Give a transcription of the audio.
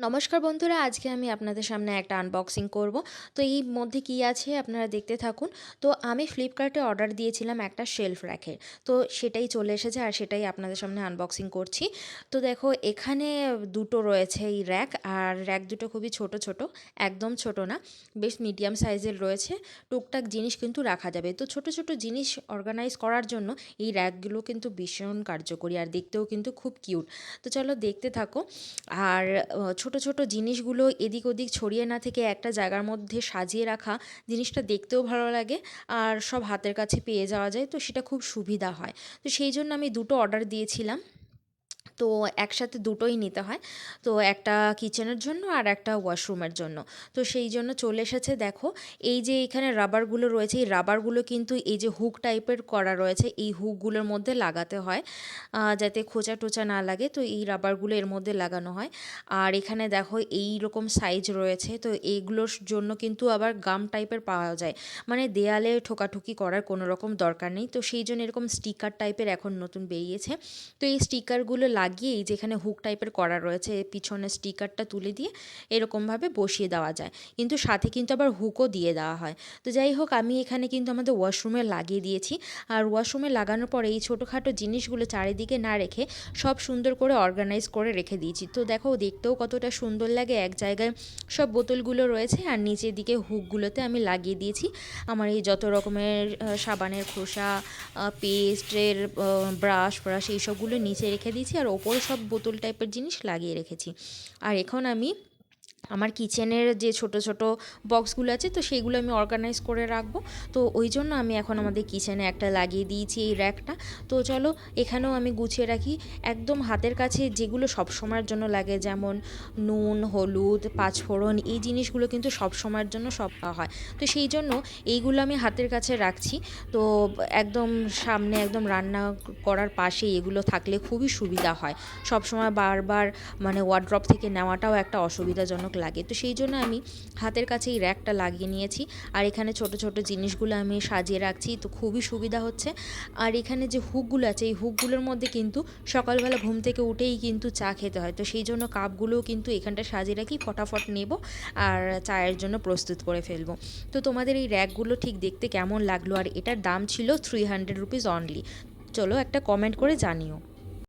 নমস্কার বন্ধুরা আজকে আমি আপনাদের সামনে একটা আনবক্সিং করব। তো এই মধ্যে কি আছে আপনারা দেখতে থাকুন। তো আমি ফ্লিপকার্টে অর্ডার দিয়েছিলাম একটা শেলফ র্যাকের তো সেটাই চলে এসেছে আর সেটাই আপনাদের সামনে আনবক্সিং করছি। তো দেখো এখানে দুটো রয়েছে এই র্যাক আর র্যাক দুটো খুবই ছোট ছোট একদম ছোট না বেশ মিডিয়াম সাইজের রয়েছে। টুকটাক জিনিস কিন্তু রাখা যাবে। তো ছোট ছোট জিনিস অর্গানাইজ করার জন্য এই র্যাকগুলো কিন্তু ভীষণ কার্যকরী আর দেখতেও কিন্তু খুব কিউট তো চলো দেখতে থাকো। আর আহ, ছোট ছোট জিনিসগুলো এদিক ওদিক ছড়িয়ে না থেকে একটা জায়গার মধ্যে সাজিয়ে রাখা জিনিসটা দেখতেও ভালো লাগে আর সব হাতের কাছে পেয়ে যাওয়া যায়, তো সেটা খুব সুবিধা হয়। তো সেই জন্য আমি দুটো অর্ডার দিয়েছিলাম। তো একসাথে দুটোই নিতে হয়। তো একটা কিচেনের জন্য আর একটা ওয়াশরুমের জন্য। তো সেই জন্য চলে এসেছে, দেখো, এই যে এখানে রাবারগুলো রয়েছে, এই রাবারগুলো কিন্তু এই যে হুক টাইপের করা রয়েছে, এই হুকগুলোর মধ্যে লাগাতে হয় যাতে খোঁচা টোচা না লাগে। তো এই রাবারগুলো এর মধ্যে লাগানো হয়। আর এখানে দেখো, এই রকম সাইজ রয়েছে, তো এইগুলোর জন্য কিন্তু আবার গাম টাইপের পাওয়া যায়। মানে দেয়ালে ঠোকাঠুকি করার কোনো রকম দরকার নেই। তো সেই জন্য এরকম স্টিকার টাইপের এখন নতুন বেরিয়েছে। তো এই স্টিকারগুলো লাগিয়ে এই যেখানে হুক টাইপের করা রয়েছে পিছনে স্টিকারটা তুলে দিয়ে এরকমভাবে বসিয়ে দেওয়া যায়। কিন্তু সাথে কিন্তু আবার হুকও দিয়ে দেওয়া হয়। তো যাই হোক, আমি এখানে কিন্তু আমাদের ওয়াশরুমে লাগিয়ে দিয়েছি। আর ওয়াশরুমে লাগানোর পরে এই ছোটোখাটো জিনিসগুলো চারিদিকে না রেখে সব সুন্দর করে অর্গানাইজ করে রেখে দিয়েছি। তো দেখো, দেখতেও কতটা সুন্দর লাগে। এক জায়গায় সব বোতলগুলো রয়েছে আর নিচের দিকে হুকগুলোতে আমি লাগিয়ে দিয়েছি। আমার এই যত রকমের সাবানের খোসা পেস্টের ব্রাশ ব্রাশ এইসবগুলো নিচে রেখে দিয়েছি। আর ওপরে সব বোতল টাইপের জিনিস লাগিয়ে রেখেছি। আর এখন আমি আমার কিচেনের যে ছোট ছোট বক্সগুলো আছে, তো সেইগুলো আমি অর্গানাইজ করে রাখব। তো ওই জন্য আমি এখন আমাদের কিচেনে একটা লাগিয়ে দিয়েছি এই র্যাকটা তো চলো, এখানেও আমি গুছিয়ে রাখি। একদম হাতের কাছে যেগুলো সব সময়ের জন্য লাগে, যেমন নুন, হলুদ, পাঁচফোড়ন, এই জিনিসগুলো কিন্তু সব সময়ের জন্য সব পাওয়া হয়। তো সেই জন্য এইগুলো আমি হাতের কাছে রাখছি। তো একদম সামনে একদম রান্না করার পাশে এগুলো থাকলে খুবই সুবিধা হয়। সব সময় বারবার মানে ওয়ার্ড্রপ থেকে নেওয়াটাও একটা অসুবিধাজনক লাগে। তো সেই জন্য আমি হাতের কাছে এই র্যাকটা লাগিয়ে নিয়েছি। আর এখানে ছোট ছোট জিনিসগুলো আমি সাজিয়ে রাখছি, তো খুবই সুবিধা হচ্ছে। আর এখানে যে হুকগুলো আছে, এই হুকগুলোর মধ্যে কিন্তু সকালবেলা ঘুম থেকে উঠেই কিন্তু চা খেতে হয়। তো সেই জন্য কাপগুলোও কিন্তু এখানটা সাজিয়ে রাখি, ফটাফট নেব আর চায়ের জন্য প্রস্তুত করে ফেলব। তো তোমাদের এই র্যাকগুলো ঠিক দেখতে কেমন লাগল? আর এটার দাম ছিল থ্রি হান্ড্রেড রুপিস অনলি চলো একটা কমেন্ট করে জানিও।